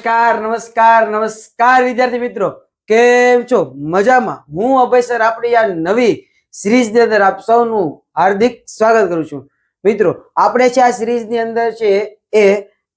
નમસ્કાર નમસ્કાર નમસ્કાર, વિદ્યાર્થી મિત્રો. કેમ છો? મજામાં? હું અભય સર, આપણી આ નવી સિરીઝની અંદર આપ સૌનું હાર્દિક સ્વાગત કરું છું. મિત્રો, આપણે છે આ સિરીઝની અંદર છે એ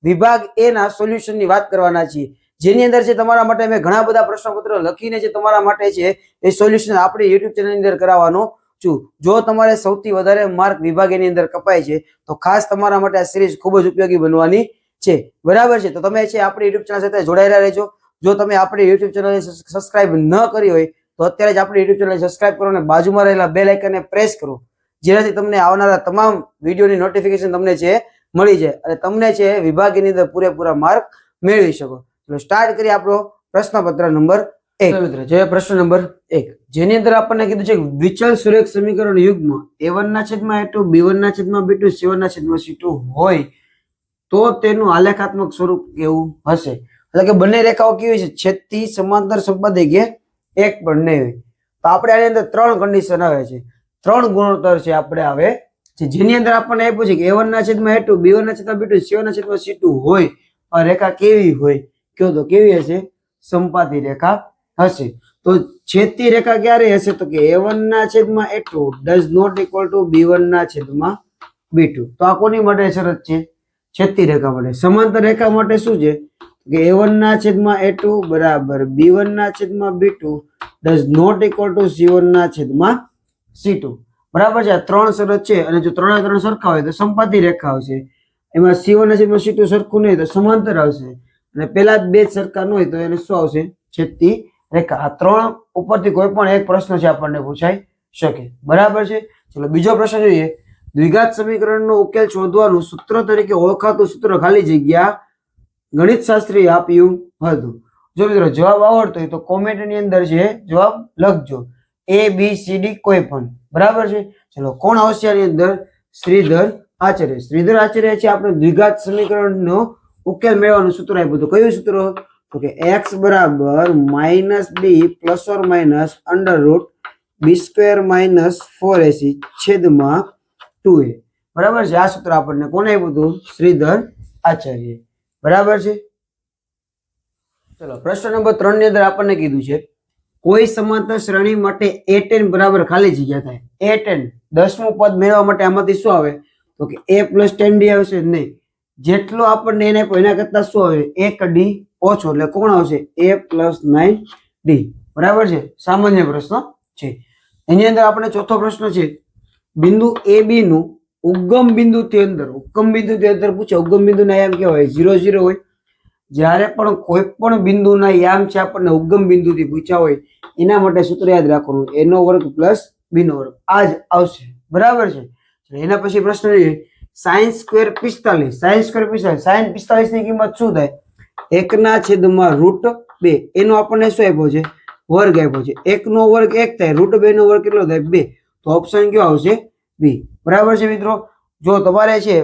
વિભાગ એ ના સોલ્યુશનની વાત કરવાના છીએ. જેની અંદર છે તમારા માટે મેં ઘણા બધા પ્રશ્નપત્રો લખીને છે તમારા માટે છે એ સોલ્યુશન આપણી યુટ્યુબ ચેનલની અંદર કરાવવાનો છું. જો તમારે સૌથી વધારે માર્ક વિભાગ એની અંદર કપાય છે, તો ખાસ તમારા માટે આ સિરીઝ ખૂબ જ ઉપયોગી બનવાની છે. બરાબર છે? તો તમે છે આપણી યુટ્યુબ ચેનલ સાથે જોડાયેલા રહેજો. જો તમે આપણી યુટ્યુબ ચેનલ સબસ્ક્રાઇબ ન કરી હોય, તો અત્યારે જ આપણી યુટ્યુબ ચેનલ સબસ્ક્રાઇબ કરો અને બાજુમાં રહેલા બે આઇકનને પ્રેસ કરો. જેનાથી તમને આવનારા તમામ વિડીયોની નોટિફિકેશન તમને છે, મળી જાય અને તમને છે વિભાગની અંદર પૂરેપૂરા માર્ક મેળવી શકો. તો સ્ટાર્ટ કરીએ આપણો પ્રશ્નપત્ર નંબર એક. મિત્ર જે પ્રશ્ન નંબર એક. જેની અંદર આપણને કીધું છે વિચલ સુરેખ સમીકરણ યુગમાં એ વન ના છેદમાં એ ટુ બી વન ના છેદમાં બી ટુ સી વન ના છેદમાં સી ટુ હોય. તો તેનું આલેખાત્મક સ્વરૂપ કેવું હશે? એટલે કે બંને રેખાઓ કેવી છે? છેદથી સમાંતર સંપાદિક કે એક પણ હોય. તો આપણે આની અંદર ત્રણ કન્ડિશન આવે છે. ત્રણ ગુણોત્તર છે આપણે આવે છે જેની અંદર આપણને આપ્યું છે કે એ વન ના છેદમાં એ ટુ બી વન ના છેદમાં બી ટુ સી વન ના છેદમાં સી ટુ હોય, આ રેખા કેવી હોય? કયો તો કેવી હશે? સંપાતી રેખા હશે. તો છેદતી રેખા ક્યારે હશે? તો કે એ વન ના છેદમાં A does not equal to B one ના છેદમાં બી ટુ તો આ કોની માટે શરત છે? છેદતી રેખા માટે. સમાંતર રેખા માટે શું છે? કે એ વન ના છેદમાં એ ટુ બરાબર બી વન ના છેદમાં B two does not equal to C one ના છેદમાં સી ટુ બરાબર છે? આ ત્રણ શરત છે અને જો ત્રણે ત્રણ સરખા હોય તો સંપાતી રેખા આવશે. એમાં સી વન ના છેદમાં સી ટુ સરખું નહીં તો સમાંતર આવશે. અને પેલા બે જ સરખા ન હોય તો એને શું આવશે? છેદતી રેખા. આ ત્રણ ઉપરથી કોઈ પણ એક પ્રશ્ન છે આપણને પૂછાઈ શકે. બરાબર છે? ચલો બીજો પ્રશ્ન જોઈએ. દ્વિઘાત સમીકરણનો ઉકેલ શોધવાનું સૂત્ર તરીકે ઓળખાતું સૂત્ર ખાલી જગ્યા ગણિત શાસ્ત્રી આપ્યું હતું. જો મિત્રો જવાબ આવડતો હોય તો કોમેન્ટની અંદર છે જવાબ લખજો. એ બી સી ડી કોઈ પણ. બરાબર છે? ચલો, કોણ આવશે આની અંદર? શ્રીધર આચાર્ય. શ્રીધર આચાર્ય છે આપણે દ્વિઘાત સમીકરણનો ઉકેલ મેળવવાનું સૂત્ર આપ્યું હતું. કયું સૂત્ર? તો કે એક્સ બરાબર minus B plus or minus under root B square minus four A C છેદમાં ટુ એ બરાબર છે? આ સૂત્ર આપણને કોને આપ્યું હતું? શ્રીધર આચાર્ય બરાબર છે? ચલો, પ્રશ્ન નંબર ત્રણની અંદર આપણને કીધું છે, કોઈ સમાંતર શ્રેણી માટે એ ટેન બરાબર ખાલી જગ્યા થાય. એ ટેન, દસમું પદ મેળવવા માટે આમાંથી શું આવે? તો કે એ પ્લસ ટેન ડી આવશે નહીં. જેટલો આપણને એને એના કરતા શું આવે? એક ડી ઓછો, એટલે કોણ આવશે? એ પ્લસ નાઇન ડી બરાબર છે? સામાન્ય પ્રશ્ન છે. એની અંદર આપણે ચોથો પ્રશ્ન છે બિંદુ એ બી નું ઉગમ બિંદુ તે અંદર ઉગમ બિંદુ તે અંદર પૂછે. ઉગમ બિંદુ ના યામ કેવા હોય? ઝીરો ઝીરો હોય. જ્યારે પણ કોઈ પણ બિંદુના યામ છે આપણને ઉગમ બિંદુથી પૂછ્યા હોય, એના માટે સૂત્ર યાદ રાખવાનું. એનો વર્ગ પ્લસ બી નો વર્ગ. આ જ આવશે. બરાબર છે? એના પછી પ્રશ્ન છે સાયન્સ સ્ક્વેર પિસ્તાલીસ. સાયન્સ સ્ક્વેર પિસ્તાલીસ. સાયન્સ પિસ્તાલીસની કિંમત શું થાય? એકના છેદમાં રૂટ બે. એનો આપણને શું આપ્યો છે? વર્ગ આપ્યો છે. એકનો વર્ગ એક થાય. રૂટ બે નો વર્ગ કેટલો થાય? બે. તો ઓપ્શન કયો આવશે? બી બરાબર છે મિત્રો? જો તમારે છે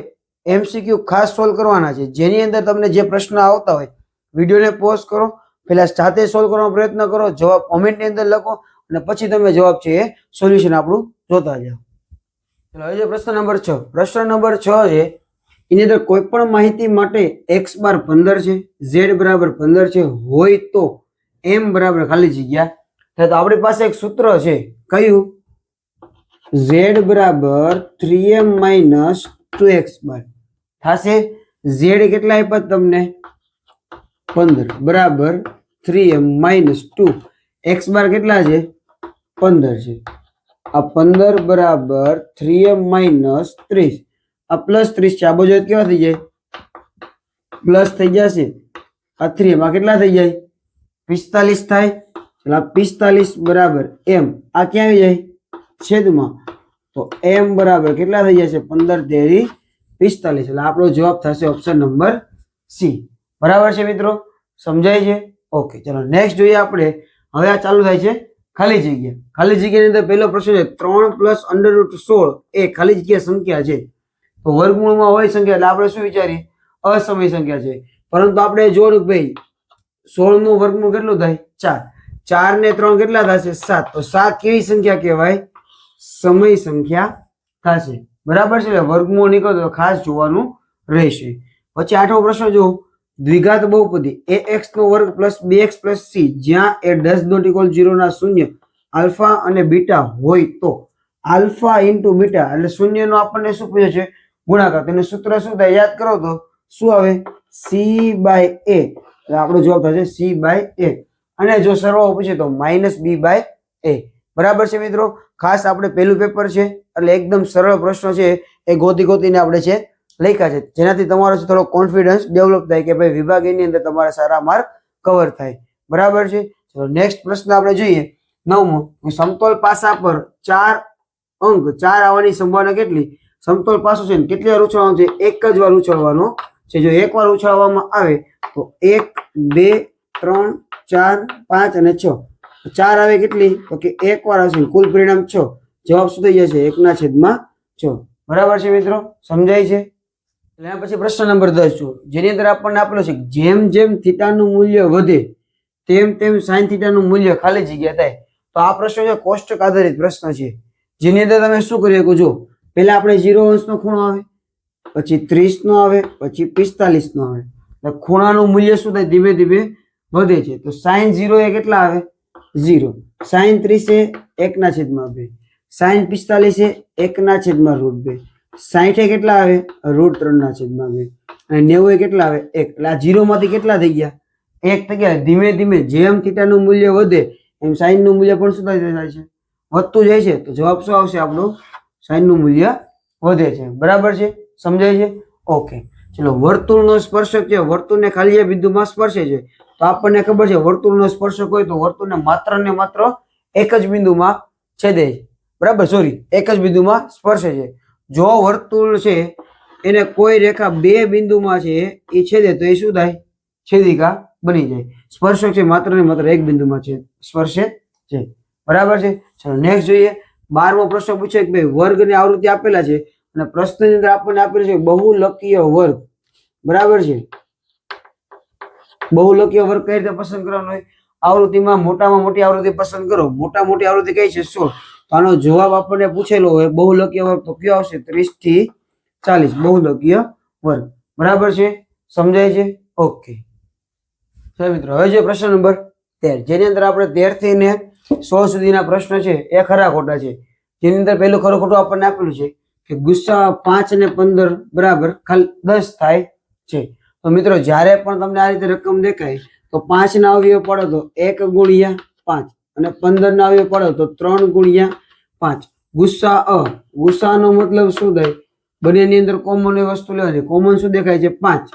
એમસીક્યુ ખાસ સોલ્વ કરવાના છે, જેની અંદર તમને જે પ્રશ્ન આવતા હોય વિડીયોને પોઝ કરો પહેલા સાથે સોલ્વ કરવાનો પ્રયત્ન કરો, જવાબ કોમેન્ટની અંદર લખો, અને પછી તમે જવાબ છે એ સોલ્યુશન આપણું જોતા જાઓ. ચલો, હવે પ્રશ્ન નંબર છ. પ્રશ્ન નંબર છ છે, એની અંદર કોઈ પણ માહિતી માટે એક્સ બાર પંદર છે ઝેડ બરાબર પંદર છે, હોય તો એમ બરાબર ખાલી જગ્યા. તો આપણી પાસે એક સૂત્ર છે, કયું? ઝેડ બરાબર three M minus two X bar થશે? ઝેડ કેટલા આપ્યા તમને? પંદર. બરાબર three M minus two. X bar કેટલા છે? પંદર છે. આ પંદર બરાબર થ્રી એમ માઇનસ ત્રીસ. આ પ્લસ ત્રીસ છે. આ બાજુ કેવા થઈ જાય? પ્લસ થઈ જશે. આ થ્રી એમ કેટલા થઈ જાય? પિસ્તાલીસ થાય. એટલે પિસ્તાલીસ બરાબર એમ. આ ક્યાં આવી જાય? છેદમાં. તો એમ બરાબર કેટલા થઈ જશે? પંદર તેરી પિસ્તાલીસ. એટલે આપણો જવાબ થશે ઓપ્શન નંબર સી બરાબર છે મિત્રો? સમજાય છે? ઓકે ચલો નેક્સ્ટ જોઈએ આપણે. હવે આ ચાલુ થાય છે ખાલી જગ્યા. ખાલી જગ્યાની અંદર પહેલો પ્રશ્ન છે, ત્રણ પ્લસ અંડર રૂટ સોળ એ ખાલી જગ્યા સંખ્યા છે. તો વર્ગમૂળમાં હોય સંખ્યા, એટલે આપણે શું વિચારીએ? અસમય સંખ્યા છે. પરંતુ આપણે જોયું ભાઈ સોળનું વર્ગમૂળ કેટલું થાય? ચાર. ચાર ને ત્રણ કેટલા થશે? સાત. તો સાત કેવી સંખ્યા કહેવાય? સમય સંખ્યા થશે. બરાબર છે? વર્ગમૂળ નીકળતો તો ખાસ જોવાનું રહેશે. પછી આઠમો પ્રશ્ન જો દ્વિઘાત બહુપદી એ એક્સ નો વર્ગ પ્લસ બે એક્સ પ્લસ સી જ્યાં A does not equal zero ના શૂન્ય આલ્ફા અને બીટા હોય તો આલ્ફા ઇન્ટુ બીટા એટલે શૂન્યનો આપણને શું પૂછે છે? ગુણાકાર. તેનું સૂત્ર શું થાય? યાદ કરો તો શું આવે? સી બાય એ એટલે આપણો જવાબ થશે સી બાય એ અને જો સરવાળો પૂછે તો માઇનસ બી બાય એ બરાબર છે મિત્રો? ખાસ આપણે પહેલું પેપર છે, એટલે એકદમ સરળ પ્રશ્નો છે, એ ગોતી ગોતીને આપણે છે લખ્યા છે. જેનાથી તમારો થોડો કોન્ફિડન્સ ડેવલપ થાય કે ભાઈ વિભાગ એની અંદર તમારા સારા માર્ક કવર થાય. બરાબર છે? ચલો નેક્સ્ટ પ્રશ્ન આપણે જોઈએ. નવમો, સમતોલ પાસા પર ચાર અંક, ચાર આવવાની સંભાવના કેટલી? સમતોલ પાસો છે કેટલી વાર ઉછળવાનું છે? એક જ વાર ઉછળવાનો છે. જો એક વાર ઉછાળવામાં આવે, તો એક, બે, ત્રણ, ચાર, પાંચ અને છ. ચાર આવે કેટલી? તો કે એક વાર આવશે કુલ પરિણામ છ. જવાબ શું થઈ જશે? એકના છેદમાં છ. બરાબર છે મિત્રો? સમજાય છે? એટલે પછી પ્રશ્ન નંબર દસ છો જેની અંદર આપણને આપેલો છે જેમ જેમ થીટાનું મૂલ્ય વધે, તેમ તેમ સાઈન થીટાનું મૂલ્ય ખાલી જગ્યા થાય. તો આ પ્રશ્ન છે કોષ્ટક આધારિત પ્રશ્ન છે, જેની અંદર તમે શું કરી શકો જો પહેલા આપણે ઝીરો અંશનો ખૂણો આવે, પછી ત્રીસ નો આવે, પછી પિસ્તાલીસ નો આવે ખૂણાનું મૂલ્ય શું થાય? ધીમે ધીમે વધે છે. તો સાઈન ઝીરો એ કેટલા આવે? ઝીરો. સાઈન ત્રીસ એકના છેદમાં બે. સાઈન પિસ્તાલીસ એકના છેદમાં રૂટ બે. સાઠે કેટલા આવે? રૂટ ત્રણના છેદમાં બે. અને નેવું કેટલા આવે? એક. એટલે આ જીરોમાંથી કેટલા થઈ ગયા? એક થઈ ગયા. ધીમે ધીમે જેમ થીટાનું મૂલ્ય વધે એમ સાઈનનું મૂલ્ય પણ શું જાય છે? વધતું જાય છે. તો જવાબ શું આવશે આપણું? સાઈનનું મૂલ્ય વધે છે. બરાબર છે? સમજાય છે? ઓકે. ચલો, વર્તુળનો સ્પર્શક છે. વર્તુળને ખાલી બિંદુમાં સ્પર્શે છે. તો આપણને ખબર છે, વર્તુળનો સ્પર્શક હોય તો વર્તુળને માત્ર ને માત્ર એક જ બિંદુમાં છેદે છે. બરાબર? સોરી એક જ બિંદુમાં સ્પર્શે છે. જો વર્તુળ છે, એને કોઈ રેખા બે બિંદુમાં છે, એ છેદે તો એ શું થાય? છેદિકા બની જાય. સ્પર્શક છે, માત્ર ને માત્ર એક બિંદુમાં છે, સ્પર્શે છે. બરાબર છે? ચલો નેક્સ્ટ જોઈએ. બારમો પ્રશ્ન પૂછે કે ભાઈ, વર્ગની આવૃત્તિ આપેલા છે? અને પ્રશ્નની અંદર આપણને આપેલું છે, બહુલકીય વર્ગ. બરાબર છે? બહુલકીય વર્ગ કઈ રીતે પસંદ કરવાનો હોય? આવૃત્તિમાં મોટામાં મોટી આવૃત્તિ પસંદ કરો. મોટા મોટી આવૃત્તિ કઈ છે? સોળ. તો આનો જવાબ આપણને પૂછેલો હોય, બહુલકીય વર્ગ તો કયો આવશે? ત્રીસથી ચાલીસ. બહુલકીય વર્ગ. બરાબર છે? સમજાય છે? ઓકે. ચાલો મિત્રો, હવે જે પ્રશ્ન નંબર તેર. જેની અંદર આપણે તેરથી ને સો સુધીના પ્રશ્ન છે, એ ખરા ખોટા છે. જેની અંદર પહેલું ખરું ખોટું આપણને આપેલું છે કે ગુસ્સા પાંચ ને પંદર બરાબર ખાલી દસ થાય છે. તો મિત્રો, જ્યારે પણ તમને આ રીતે રકમ દેખાય, તો પાંચ ના અવયવ પડે તો એક ગુણ્યા પાંચ અને પંદર ના અવયવ પડે તો ત્રણ ગુણ્યા પાંચ. ગુસ્સા અ. ગુસ્સાનો મતલબ શું થાય? બંનેની અંદર કોમન વસ્તુ લેવાની. કોમન શું દેખાય છે? પાંચ.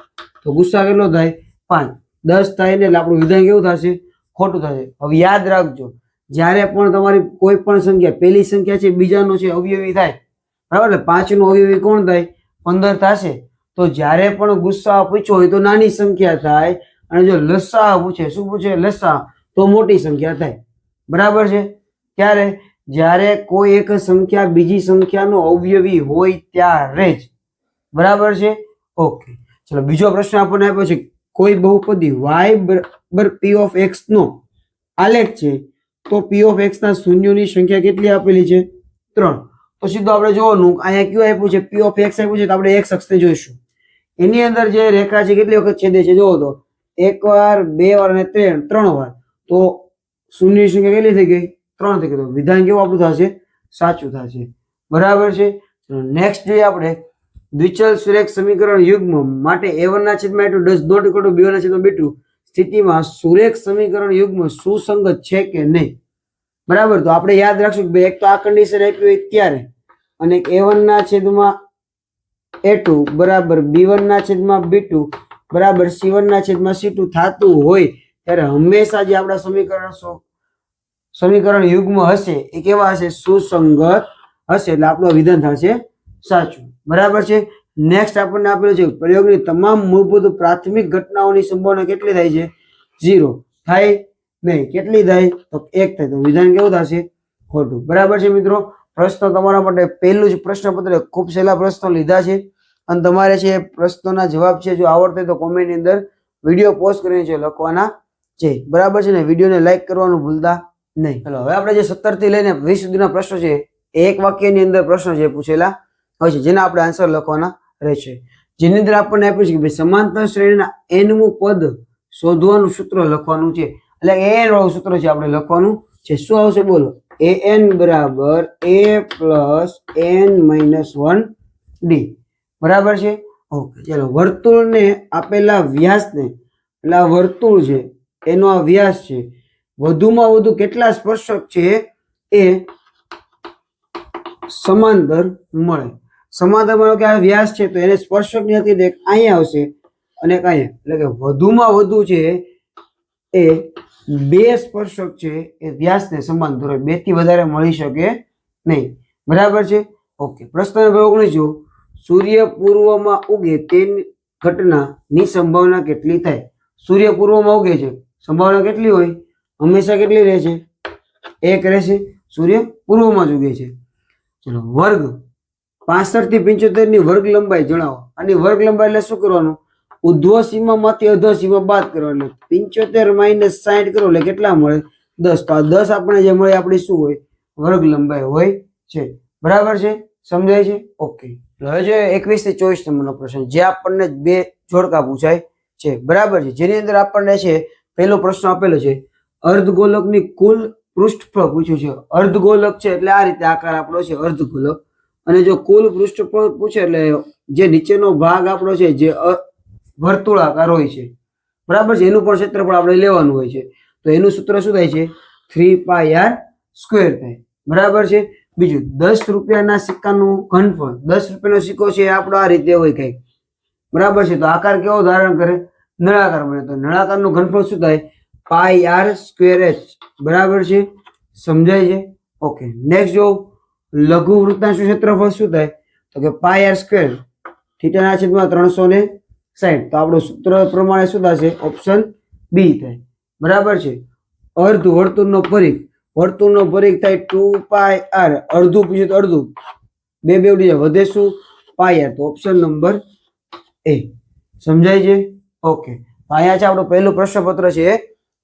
તો ગુસ્સા કેટલો થાય? પાંચ. દસ થાય ને એટલે આપણું વિધાન કેવું થશે? ખોટું થશે. હવે યાદ રાખજો, જ્યારે પણ તમારી કોઈ પણ સંખ્યા, પહેલી સંખ્યા છે, બીજાનો છે, અવયવી થાય. બરાબર? એટલે પાંચનું અવયવી કોણ થાય? પંદર થશે. તો જ્યારે પણ ગુસ્સા પૂછ્યો હોય તો નાની સંખ્યા થાય અને જો લસા પૂછે, શું પૂછે? લસા તો મોટી સંખ્યા થાય. બરાબર છે? ક્યારે જ્યારે કોઈ એક સંખ્યા બીજી સંખ્યાનો અવયવી હોય ત્યારે જ. બરાબર છે? ઓકે ચલો, બીજો પ્રશ્ન આપણને આપ્યો છે, કોઈ બહુપદી વાય બરાબર પી ઓફ એક્સ નો આલેખ છે, તો પી ઓફ એક્સ ના શૂન્યોની સંખ્યા કેટલી આપેલી છે? ત્રણ. તો સીધું આપણે જોવાનું, અહીંયા કયું આપ્યું છે? પી ઓફ એક્સ આપ્યું છે, તો આપણે એક્સ અક્ષને જોઈશું. એની અંદર જે રેખા છે, કેટલી વખત છેદે છે જોવો તો. એક વાર બે વાર અને ત્રણ ત્રણ વાર. તો શૂન્યની સંખ્યા કેટલી થઈ ગઈ? ત્રણ થઈ ગઈ. તો વિધાન કેવું આપણું થશે? સાચું થશે. બરાબર છે? નેક્સ્ટ જોઈએ આપણે દ્વિચલ સુરેખ સમીકરણ યુગ્મ માટે એ વનના છેદમાં એટલું does not equal to B one છેદમાં બી સ્થિતિમાં સુરેખ સમીકરણ યુગ્મ સુસંગત છે કે નહીં? બરાબર? તો આપણે યાદ રાખશું કે ભાઈ, એક તો આ કન્ડિશન આપી હોય ત્યારે અને એ વનના છેદમાં એ ટુ બરાબર બી વનના છેદમાં બી ટુ બરાબર સી વનના છેદમાં સી ટુ થતું હોય, ત્યારે હંમેશા જે આપણા સમીકરણ સમીકરણ યુગ્મ હશે, એ કેવા હશે? સુસંગત હશે. એટલે આપણું વિધાન થશે સાચું. બરાબર છે? નેક્સ્ટ આપણને આપેલું છે, પ્રયોગની તમામ મૂળભૂત પ્રાથમિક ઘટનાઓની સંભાવના કેટલી થાય છે? ઝીરો થાય નહીં. કેટલી થાય? તો એક થાય. તો વિધાન કેવું થશે? ખોટું. બરાબર છે મિત્રો? પ્રશ્ન તમારા માટે પહેલું જ પ્રશ્નપત્ર, ખૂબ સહેલા પ્રશ્નો લીધા છે. અને તમારે છે એ પ્રશ્નોના જવાબ છે જો આવડતો તો કોમેન્ટની અંદર વીડિયો પોસ્ટ કરીને છે લખવાના છે. બરાબર છે ને? વિડીયોને લાઈક કરવાનું ભૂલતા નહીં. ચલો હવે આપણે જે સત્તરથી લઈને વીસ સુધીના પ્રશ્નો છે, એ એક વાક્યની અંદર પ્રશ્નો છે પૂછેલા હોય છે, જેના આપણે આન્સર લખવાના રહેશે. જેની અંદર આપણને આપ્યું છે કે ભાઈ, સમાંતર શ્રેણીના એનમું પદ શોધવાનું સૂત્ર લખવાનું છે. એટલે એન વાળું સૂત્ર છે આપણે લખવાનું છે. શું આવશે બોલો? એ એન બરાબર, A plus N minus one D. બરાબર છે? ઓકે, ચાલો. વર્તુળને આપેલા વ્યાસને આ વર્તુળ છે, એનો આ વ્યાસ છે, વધુમાં વધુ કેટલા સ્પર્શક છે એ સમાંતર મળે. સમાંતર મળે કે આ વ્યાસ છે, તો એને સ્પર્શકની હતી અહીંયા આવશે અને અહીંયા એટલે કે વધુમાં વધુ છે એ બે સ્પર્શક છે, એ વ્યાસને સમાંતર બેથી વધારે મળી શકે નહીં. બરાબર છે? ઓકે પ્રશ્ન નંબર ઓગણીસ જો સૂર્ય પૂર્વમાં ઉગે તેની ઘટનાની સંભાવના કેટલી થાય? સૂર્ય પૂર્વમાં ઉગે છે. સંભાવના કેટલી હોય? હંમેશા કેટલી રહે છે? એક રહેશે સૂર્ય પૂર્વમાં જ ઉગે છે. ચલો, વર્ગ પાસઠથી પંચોતેરની વર્ગ લંબાઈ જણાવો. અને વર્ગ લંબાઈ એટલે શું કરવાનું? ઉધ્વ સીમામાંથી અધ્વ સીમા બાદ કરવાનું. પંચોતેર માઇનસ સાઠ કરો એટલે કેટલા મળે? દસ. તો આ દસ આપણે જે મળે આપણી શું હોય? વર્ગ લંબાઈ હોય છે. બરાબર છે? સમજાય છે? ઓકે. હવે જો એકવીસથી ચોવીસ નંબરનો પ્રશ્ન જે આપણને બે જોડકા પૂછાય છે. બરાબર છે. જેની અંદર આપણને છે, પહેલો પ્રશ્ન આપેલો છે, અર્ધગોલકની કુલ પૃષ્ઠફળ પૂછ્યું છે. અર્ધગોલક છે એટલે આ રીતે આકાર આપણો છે, અર્ધગોલક. અને જો કુલ પૃષ્ઠફળ પૂછે એટલે જે નીચેનો ભાગ આપણો છે, જે વર્તુળાકાર હોય છે. બરાબર છે. એનું પણ ક્ષેત્રફળ આપણે લેવાનું હોય છે. તો એનું સૂત્ર શું થાય છે? થ્રી પાય આર સ્ક્વેર થાય. બરાબર છે. બીજું, દસ રૂપિયાના સિક્કાનું ઘનફળ. દસ રૂપિયાનો સિક્કો છે આપણો આ રીતે હોય કંઈક. બરાબર છે? તો આકાર કેવો ધારણ કરે? નળાકાર બને. તો નળાકારનું ઘનફળ શું થાય? Pi R square H. બરાબર છે? સમજાય છે? ઓકે નેક્સ્ટ જો, લઘુ વૃત્તાંશનું ક્ષેત્રફળ શું થાય? તો કે પાઈ આર સ્ક્વેર. થીટાના છેદમાં ત્રણસો ને સાઠ તો આપણું સૂત્ર પ્રમાણે શું થશે? ઓપ્શન બી થાય. બરાબર છે? અર્ધ વર્તુળનો પરિઘ. વર્તુળનો પરિઘ થાય ટુ પાય આર. અડધું પૂછ્યું તો અડધું. બે બે ઉડી જાય. વધે શું? Pi R. તો ઓપ્શન નંબર એ સમજાય છે? ઓકે અહીંયા છે આપણું પહેલું પ્રશ્નપત્ર છે. એ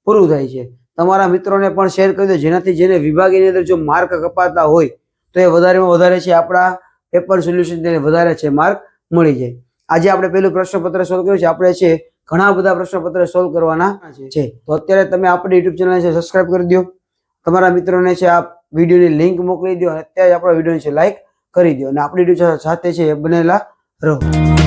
પૂરું થાય છે. તમારા મિત્રોને પણ શેર કરી દો. જેનાથી જેને વિભાગની અંદર જો માર્ક કપાતા હોય, તો એ વધારેમાં વધારે છે આપણા પેપર સોલ્યુશન તેને વધારે છે માર્ક મળી જાય. આજે આપણે પહેલું પ્રશ્નપત્ર સોલ્વ કર્યું છે. આપણે છે ઘણા બધા પ્રશ્નપત્ર સોલ્વ કરવાના છે. તો અત્યારે તમે આપણી યુટ્યુબ ચેનલ છે સબસ્ક્રાઇબ કરી દો. તમારા મિત્રોને છે, આ વિડીયોની લિંક મોકલી દો અને અત્યારે આપણા વિડીયોને છે લાઈક કરી દો અને આપણી સાથે છે, એ બનેલા રહો.